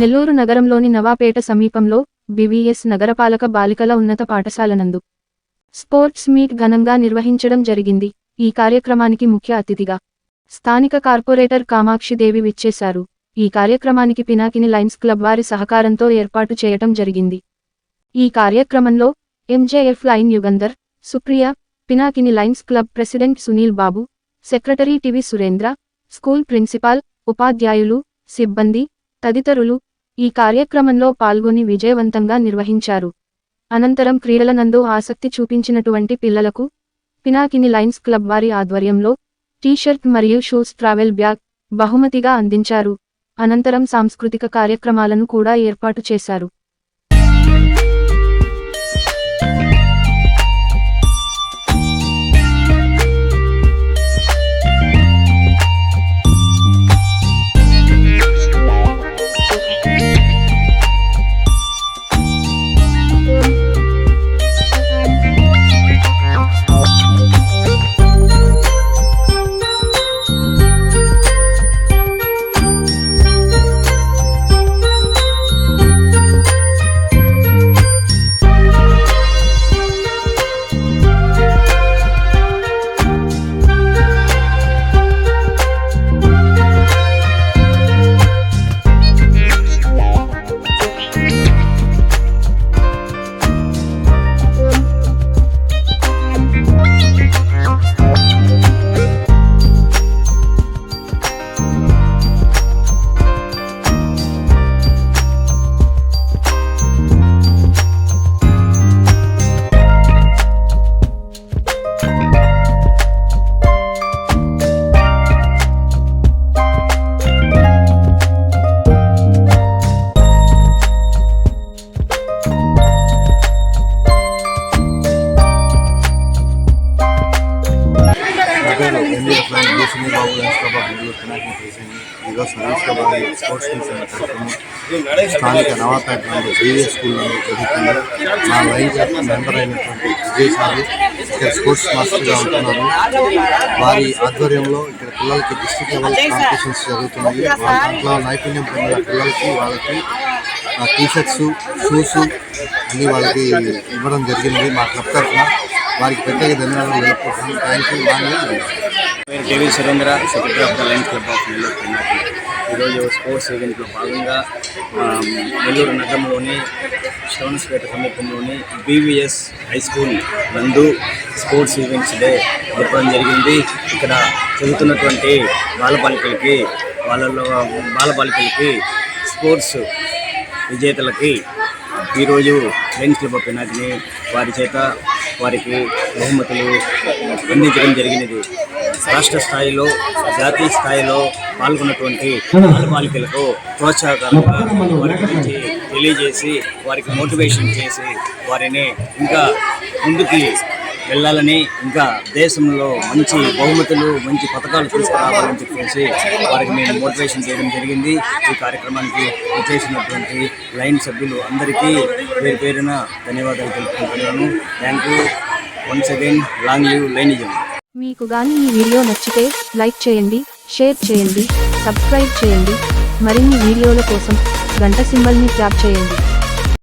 నెల్లూరు నగరంలోని నవాపేట సమీపంలో బివిఎస్ నగరపాలక బాలికల ఉన్నత పాఠశాల నందు స్పోర్ట్స్ మీట్ ఘనంగా నిర్వహించడం జరిగింది. ఈ కార్యక్రమానికి ముఖ్య అతిథిగా స్థానిక కార్పొరేటర్ కామాక్షిదేవి విచ్చేశారు. ఈ కార్యక్రమానికి పినాకిని లైన్స్ క్లబ్ వారి సహకారంతో ఏర్పాటు చేయటం జరిగింది. ఈ కార్యక్రమంలో MJF lion Yugandhar Supriya Pinakini lions club president Sunil Babu secretary TV Surendra school principal ఉపాధ్యాయులు సిబ్బంది తదితరులు ఈ కార్యక్రమంలో పాల్గొని విజయవంతంగా నిర్వహించారు. అనంతరం క్రీడల నందు ఆసక్తి చూపించినటువంటి పిల్లలకు పినాకిని లైన్స్ క్లబ్ వారి ఆధ్వర్యంలో టీషర్ట్ మరియు షూస్ ట్రావెల్ బ్యాగ్ బహుమతిగా అందించారు. అనంతరం సాంస్కృతిక కార్యక్రమాలను కూడా ఏర్పాటు చేశారు. చేసింది ఈరోజు సర్వీస్ స్పోర్ట్స్ టీమ్స్ అనే కార్యక్రమం స్థానిక నవాపేటలో బీవీ స్కూల్లో జరుగుతుంది మా లైన్ మెంబర్ అయినటువంటి విజయ్ సార్ ఇక్కడ స్పోర్ట్స్ మాస్టర్గా ఉంటున్నారు వారి ఆధ్వర్యంలో ఇక్కడ పిల్లలకి డిస్ట్రిక్ట్ లెవెల్ కాంపిటీషన్స్ జరుగుతున్నాయి వాళ్ళ దాంట్లో నైపుణ్యం పొందిన పిల్లలకి వాళ్ళకి టీషర్ట్స్ షూస్ అన్నీ వాళ్ళకి ఇవ్వడం జరిగింది మా క్లబ్ తరఫున వారికి ప్రత్యేక ధన్యవాదాలు తెలుపుకుంటున్నాను థ్యాంక్ యూ బాగా KV Surendra secretary of the lions club of Nellore ఈరోజు స్పోర్ట్స్ ఈవెంట్లో భాగంగా నెల్లూరు నగరంలోని శ్రవణస్పేట సమీపంలోని బీవీఎస్ హై స్కూల్ నందు స్పోర్ట్స్ ఈవెంట్స్ డే జరపడం జరిగింది. ఇక్కడ చదువుతున్నటువంటి బాలబాలికలకి వాళ్ళలో బాలబాలికలకి స్పోర్ట్స్ విజేతలకి ఈరోజు లయన్స్ క్లబ్ ఆఫ్ పినాకిని వారి చేత వారికి బహుమతులు అందించడం జరిగినది. రాష్ట్ర స్థాయిలో జాతీయ స్థాయిలో పాల్గొన్నటువంటి బాలబాలికలకు ప్రోత్సాహకరంగా వారి గురించి తెలియజేసి వారికి మోటివేషన్ చేసి వారిని ఇంకా ముందుకి వెళ్ళాలని ఇంకా దేశంలో మంచి బహుమతులు మంచి పథకాలు తీసుకురావాలని చెప్పేసి వారికి మేము మోటివేషన్ చేయడం జరిగింది. ఈ కార్యక్రమానికి చేసినటువంటి లైన్ సభ్యులు అందరికీ పేరు పేరున ధన్యవాదాలు తెలుపుకుంటున్నాను. Thank you once again long live lionism మీకు గాని ఈ వీడియో నచ్చితే లైక్ చేయండి షేర్ చేయండి సబ్స్క్రైబ్ చేయండి. మరిన్ని వీడియోల కోసం గంట సింబల్ని ట్యాప్ చేయండి.